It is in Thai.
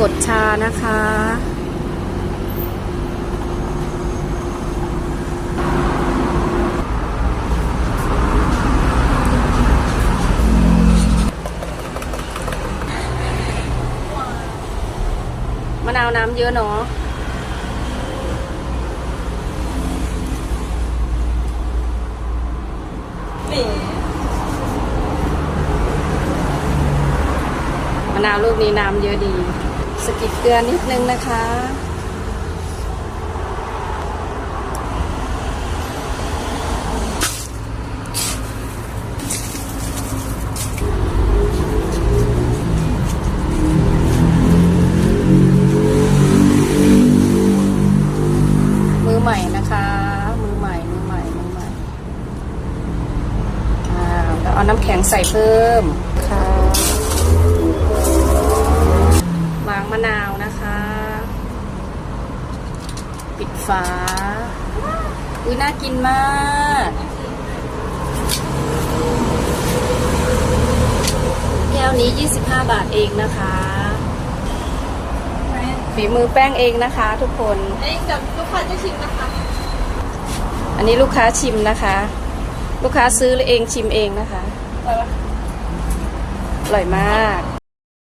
กดชานะคะ มะนาวน้ำเยอะเนาะนี่ะนาวลูกนี้น้ำเยอะดี สกิดเกลือนิดนึงนะคะ มือใหม่นะคะ มือใหม่ มือใหม่ มือใหม่อ่าแล้วเอาน้ำแข็งใส่เพิ่มค่ะ นาวนะคะ ปิดฝาอุ้ยน่ากินมากแก้วนี้ 25 บาทเองนะคะฝีมือแป้งเองนะคะ ทุกคนเอ้ยเดี๋ยวทุกคนจะชิมนะคะ อันนี้ลูกค้าชิมนะคะ ลูกค้าซื้อเองชิมเองนะคะอร่อยปะอร่อยมาก